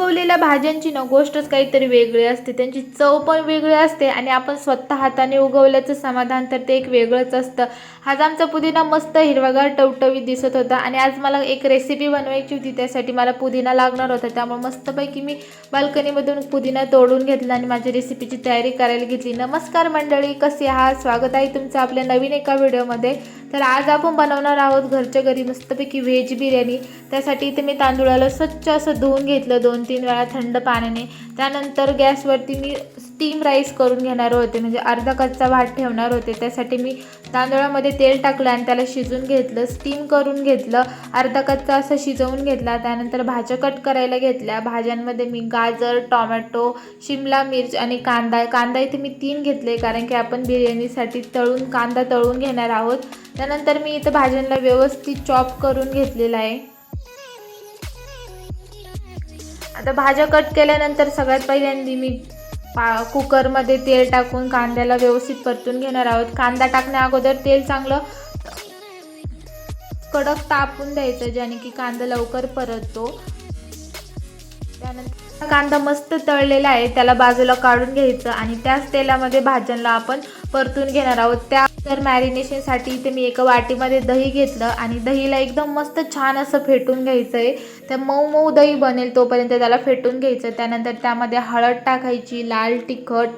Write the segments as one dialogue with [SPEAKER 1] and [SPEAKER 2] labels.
[SPEAKER 1] उगवलेल्या भाज्यांची ना गोष्टच काहीतरी वेगळी असते. त्यांची चव पण वेगळी असते आणि आपण स्वतः हाताने उगवल्याचं समाधान तर ते एक वेगळंच असतं. आज आमचा पुदिना मस्त हिरवागार टवटवीत दिसत होता आणि आज मला एक रेसिपी बनवायची होती त्यासाठी मला पुदिना लागणार होता. त्यामुळे मस्तपैकी मी बाल्कनीमधून पुदिना तोडून घेतला आणि माझ्या रेसिपीची तयारी करायला घेतली. नमस्कार मंडळी कसे आहात? स्वागत आहे तुमचं आपल्या नवीन एका व्हिडिओमध्ये तर आज आपण बनवणार आहोत घरच्या घरी मस्तपैकी व्हेज बिर्याणी. त्यासाठी इथे मी तांदूळाला स्वच्छ असं धुवून घेतलं दोन तीन वेळा थंड पाण्याने. त्यानंतर गॅसवरती मी स्टीम राईस करून घेणार होते. म्हणजे अर्धा कच्चा भात ठेवणार होते. त्यासाठी मी तांदळामध्ये तेल टाकलं आणि त्याला शिजून घेतलं स्टीम करून घेतलं. अर्धा कच्चा असं शिजवून घेतला. त्यानंतर भाज्या कट करायला घेतल्या. भाज्यांमध्ये मी गाजर टोमॅटो शिमला मिर्च आणि कांदा. कांदा इथे मी तीन घेतले कारण की आपण बिर्याणीसाठी तळून कांदा तळून घेणार आहोत. त्यानंतर मी इथं भाज्यांना व्यवस्थित चॉप करून घेतलेला आहे. आता भाज्या कट केल्यानंतर सगळ्यात पहिल्यांदा मी पा कुकरमध्ये तेल टाकून कांद्याला व्यवस्थित परतून घेणार आहोत. कांदा टाकण्या अगोदर तेल चांगलं कडक तापून द्यायचं ज्याने की कांदा लवकर परततो. त्यानंतर कांदा मस्त तळलेला आहे त्याला बाजूला काढून घ्यायचं आणि त्याच तेलामध्ये भाज्यांना आपण परतून घेणार आहोत. त्या तर मॅरिनेशनसाठी इथे मी एका वाटीमध्ये दही घेतलं आणि दहीला एकदम मस्त छान असं फेटून घ्यायचं आहे त्या मऊ मऊ दही बनेल तोपर्यंत त्याला फेटून घ्यायचं त्यानंतर त्यामध्ये हळद टाकायची लाल तिखट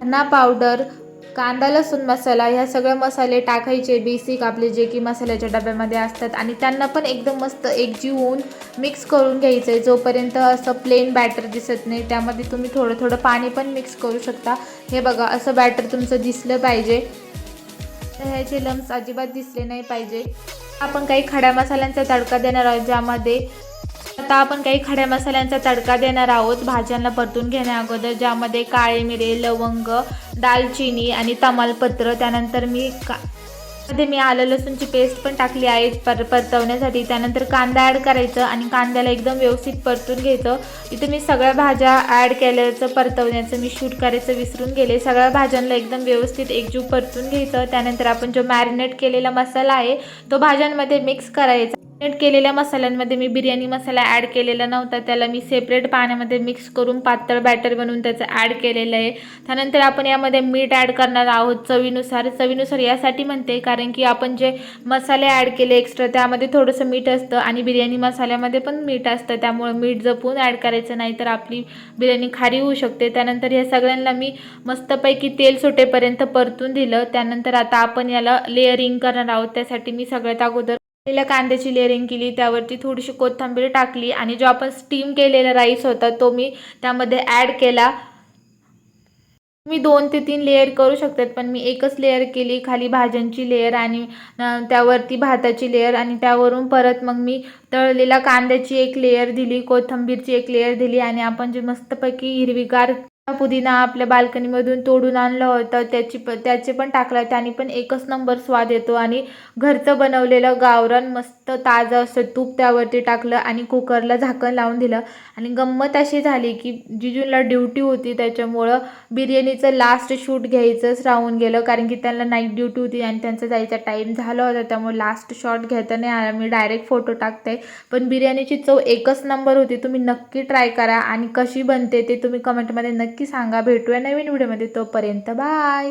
[SPEAKER 1] धना पावडर कांदा लसूण मसाला ह्या सगळे मसाले टाकायचे बेसिक आपले जे की मसाल्याच्या डब्यामध्ये असतात. आणि त्यांना पण एकदम मस्त एकजीव होऊन मिक्स करून घ्यायचं आहे जोपर्यंत असं प्लेन बॅटर दिसत नाही त्यामध्ये तुम्ही थोडं थोडं पाणी पण मिक्स करू शकता. हे बघा असं बॅटर तुमचं दिसलं पाहिजे. तर ह्याचे लम्स अजिबात दिसले नाही पाहिजे. आपण काही खड्या मसाल्यांचा तडका देणार आहोत ज्यामध्ये आता आपण काही खड्या मसाल्यांचा तडका देणार आहोत. भाज्यांना परतून घेण्या अगोदर ज्यामध्ये काळे मिरे लवंग दालचिनी आणि तमालपत्र. त्यानंतर मी का मध्ये मी आलं लसूणची पेस्ट पण टाकली आहे पर परतवण्यासाठी. त्यानंतर कांदा ॲड करायचं आणि कांद्याला एकदम व्यवस्थित परतून घ्यायचं. इथे मी सगळ्या भाज्या ॲड केल्याचं परतवण्याचं मी शूट करायचं विसरून गेले. सगळ्या भाज्यांना एकदम व्यवस्थित एकजीव परतून घ्यायचं. त्यानंतर आपण जो मॅरिनेट केलेला मसाला आहे तो भाज्यांमध्ये मिक्स करायचा. मॅरिनेट केलेल्या मसाल्यांमध्ये मी बिर्याणी मसाला ॲड केलेला नव्हता. त्याला मी सेपरेट पाण्यामध्ये मिक्स करून पातळ बॅटर बनवून त्याचं ॲड केलेलं आहे. त्यानंतर आपण यामध्ये मीठ ॲड करणार आहोत चवीनुसार. चवीनुसार यासाठी म्हणते कारण की आपण जे मसाले ॲड केले एक्स्ट्रा त्यामध्ये थोडंसं मीठ असतं आणि बिर्याणी मसाल्यामध्ये पण मीठ असतं. त्यामुळं मीठ जपून ॲड करायचं नाही तर आपली बिर्याणी खारी होऊ शकते. त्यानंतर ह्या सगळ्यांना मी मस्तपैकी तेल सुटेपर्यंत परतून दिलं. त्यानंतर आता आपण याला लेअरिंग करणार आहोत. त्यासाठी मी सगळ्यात अगोदर केलेल्या कांद्याची लेअरिंग केली त्यावरती थोडीशी कोथिंबीर टाकली आणि जो आपण स्टीम केलेला राईस होता तो मी त्यामध्ये ॲड केला. मी दोन ते तीन लेअर करू शकतात पण मी एकच लेअर केली खाली भाज्यांची लेअर आणि त्यावरती भाताची लेअर आणि त्यावरून परत मग मी तळलेल्या कांद्याची एक लेअर दिली कोथिंबीरची एक लेअर दिली आणि आपण जे मस्तपैकी हिरवीगार पुदिना आपल्या बाल्कनीमधून तोडून आणलं होतं. त्याची प त्याचे पण टाकला त्याने पण एकच नंबर स्वाद येतो. आणि घरचं बनवलेलं गावरान मस्त ताजं असं तूप त्यावरती टाकलं आणि कुकरला झाकण लावून दिलं. आणि गंमत अशी झाली की जिजूला ड्युटी होती त्याच्यामुळं बिर्याणीचं लास्ट शूट घ्यायचंच राहून गेलं. कारण की त्यांना नाईट ड्युटी होती आणि त्यांचा जायचा टाईम झाला होता. त्यामुळे लास्ट शॉट घेता नाही आला. मी डायरेक्ट फोटो टाकते. पण बिर्याणीची चव एकच नंबर होती. तुम्ही नक्की ट्राय करा आणि कशी बनते ते तुम्ही कमेंटमध्ये नक्की नक्की सांगा. भेटूया नवीन व्हिडिओमध्ये. तोपर्यंत बाय.